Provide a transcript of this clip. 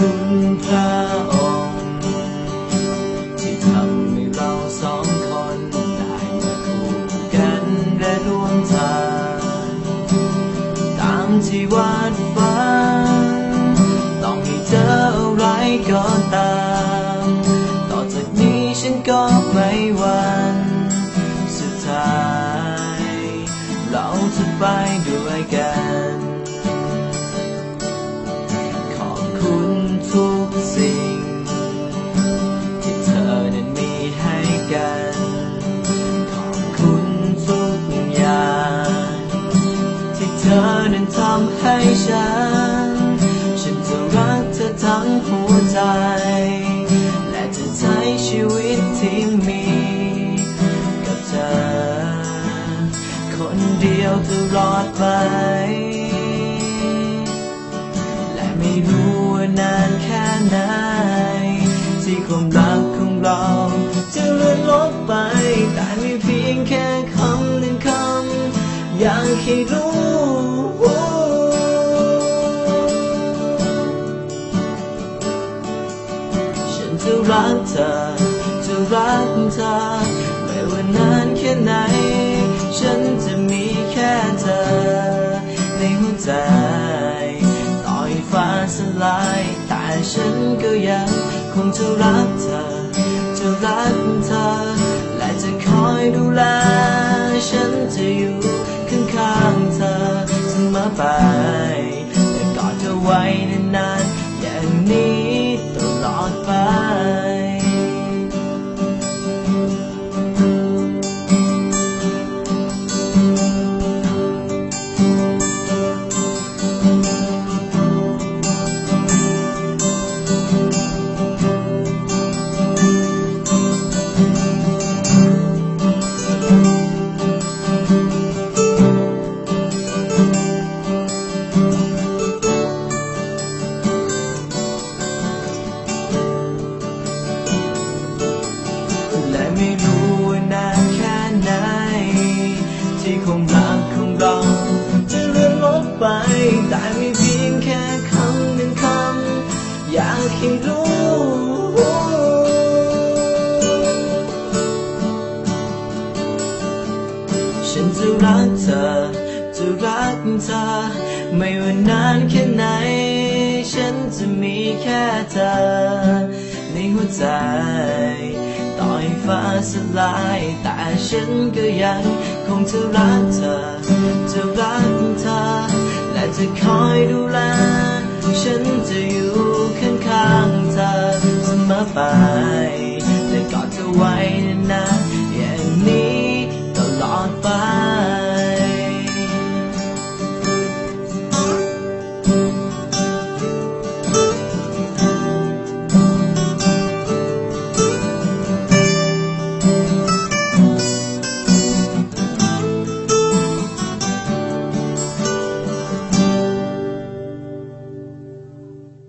คุณพระองค์ที่ทำให้เราสองคนได้มาคู่กันและร่วมทางตามที่วาด ทำให้ฉัน ฉันจะรักเธอทั้งหัวใจ และจะใช้ชีวิตที่มีกับเธอ คนเดียวตลอดไป และไม่รู้ว่านานแค่ไหน ที่ความรักของเราจะเลือนลบไป แต่มีเพียงแค่คำหนึ่งคำอยากให้รู้ รักเธอ จะรักเธอ ไม่ว่านานแค่ไหน ฉันจะมีแค่เธอ ในหัวใจ ต่อยฟ้าสลาย แต่ฉันก็ยังคงจะรักเธอ จะรักเธอ และจะคอยดูแล ฉันจะอยู่ข้างๆเธอเสมอไป ให้รู้ ฉันจะรักเธอ จะรักเธอ ไม่ว่านานแค่ไหน ฉันจะมีแค่เธอ ในหัวใจ ต่อยฟ้าสลาย แต่ฉันก็ยังคงจะรักเธอ จะรักเธอ และจะคอยดูแล ฉันจะอยู่ ข้